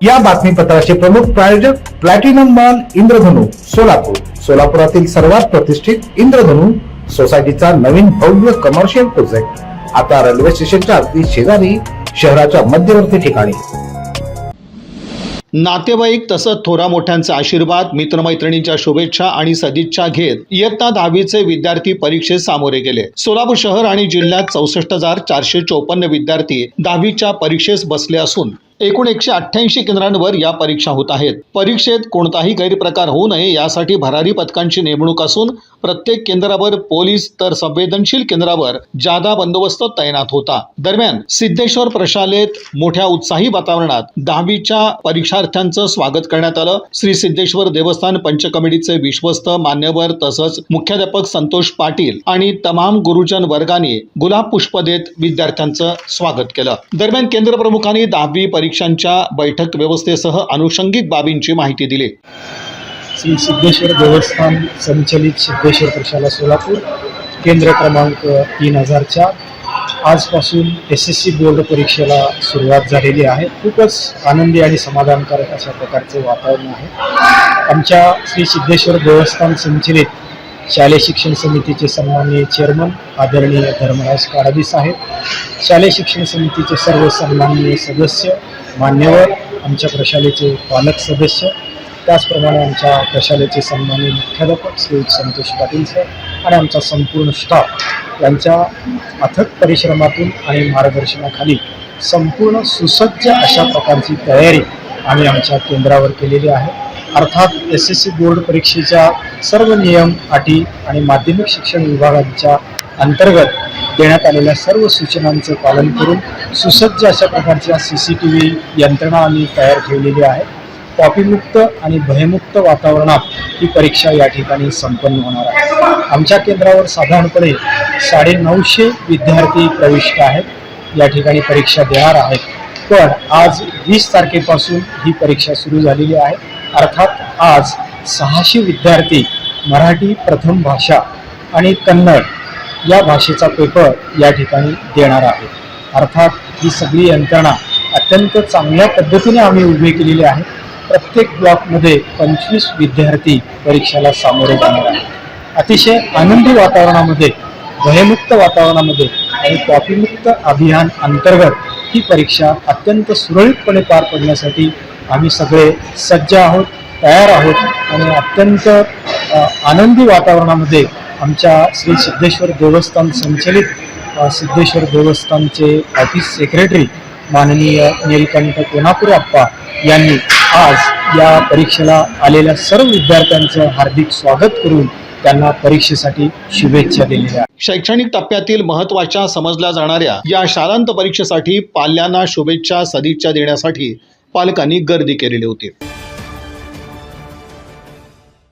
या बातमीपत्राचे प्रमुख प्रायोजक प्लॅटिनम मॉल इंद्रधनु सोलापूर. सोलापुरातील सर्वात प्रतिष्ठित इंद्रधनु सोसायटीचा नवीन भव्य कमर्शियल प्रोजेक्ट आता रेल्वे स्टेशनच्या अगदी शेजारी शहराच्या मध्यवर्ती ठिकाणी. नातेवाईक तसंच थोरा मोठ्यांचा आशीर्वाद मित्रमैत्रिणींच्या शुभेच्छा आणि सदिच्छा घेत इयत्ता दहावीचे विद्यार्थी परीक्षेत सामोरे गेले. सोलापूर शहर आणि जिल्ह्यात चौसष्ट हजार चारशे चोपन्न विद्यार्थी दहावीच्या परीक्षेस बसले असून एकूण एकशे अठ्ठ्याऐंशी केंद्रांवर या परीक्षा होत आहेत. परीक्षेत कोणताही गैरप्रकार होऊ नये यासाठी भरारी पथकांची नेमणूक असून प्रत्येक केंद्रावर पोलीस तर संवेदनशील केंद्रावर जादा बंदोबस्त तैनात होता. दरम्यान सिद्धेश्वर प्रशालेत मोठ्या उत्साही वातावरणात दहावीच्या परीक्षार्थ्यांचं स्वागत करण्यात आलं. श्री सिद्धेश्वर देवस्थान पंचकमिटीचे विश्वस्त मान्यवर तसंच मुख्याध्यापक संतोष पाटील आणि तमाम गुरुजन वर्गाने गुलाब पुष्प देत विद्यार्थ्यांचं स्वागत केलं. दरम्यान केंद्र प्रमुखांनी दहावी परीक्षांच्या बैठक व्यवस्थेसह अनुषंगिक बाबींची माहिती दिली. श्री सिद्धेश्वर देवस्थान संचलित सिद्धेश्वर प्रशाला सोलापूर केंद्र क्रमांक तीन हजार चार आजपासून एस एस सी बोर्ड परीक्षेला सुरुवात झालेली आहे. खूपच आनंदी आणि समाधानकारक अशा प्रकारचे वातावरण आहे. आमच्या श्री सिद्धेश्वर देवस्थान संचलित शालेय शिक्षण समितीचे सन्माननीय चेअरमन आदरणीय धर्मराज काडादी साहेब शालेय शिक्षण समितीचे सर्व सन्माननीय सदस्य मान्यवर आमच्या प्रशालेचे पालक सदस्य त्याचप्रमाणे आमच्या प्रशालेचे सन्माननीय मुख्याध्यापक श्री संतोष पाटील सर आणि आमचा संपूर्ण स्टाफ यांच्या अथक परिश्रमातून आणि मार्गदर्शनाखाली संपूर्ण सुसज्ज अशा प्रकारची तयारी आम्ही आमच्या केंद्रावर केलेली आहे. अर्थात एस एस सी बोर्ड परीक्षेच्या सर्व नियम अटी आणि माध्यमिक शिक्षण विभागांच्या अंतर्गत देण्यात आलेल्या सर्व सूचनांचं पालन करून सुसज्ज अशा प्रकारच्या सी सी टी व्ही यंत्रणा आम्ही तयार ठेवलेली आहे. कॉपीमुक्त आणि भयमुक्त वातावरणात ही परीक्षा या ठिकाणी संपन्न होणार आहे. आमच्या केंद्रावर साधारणपणे साडे नऊशे विद्यार्थी प्रविष्ट आहेत. या ठिकाणी परीक्षा देणार आहेत. पण आज वीस तारखेपासून ही परीक्षा सुरू झालेली आहे. अर्थात आज सहाशे विद्यार्थी मराठी प्रथम भाषा आणि कन्नड या भाषेचा पेपर या ठिकाणी देणार आहे अर्थात ही सगळी यंत्रणा अत्यंत चांगल्या पद्धतीने आम्ही उभे केलेली आहे. प्रत्येक ब्लॉकमध्ये पंचवीस विद्यार्थी परीक्षेला सामोरे जाणार आहेत. अतिशय आनंदी वातावरणामध्ये भयमुक्त वातावरणामध्ये आणि कॉपीमुक्त अभियान अंतर्गत ही परीक्षा अत्यंत सुरळीतपणे पार पडण्यासाठी आम्ही सगळे सज्ज आहोत तयार आहोत आणि अत्यंत आनंदी वातावरणामध्ये आमच्या श्री सिद्धेश्वर देवस्थान संचलित सिद्धेश्वर देवस्थानचे ऑफिस सेक्रेटरी माननीय नीलकंठ कोनापुरे अप्पा यांनी आज या परीक्षेला आलेल्या सर्व विद्यार्थ्यांचं हार्दिक स्वागत करून त्यांना परीक्षेसाठी शुभेच्छा दिलेल्या शैक्षणिक टप्प्यातील महत्त्वाच्या समजल्या जाणाऱ्या या शालांत परीक्षेसाठी पाल्यांना शुभेच्छा सदिच्छा देण्यासाठी पालकांनी गर्दी केलेली होती.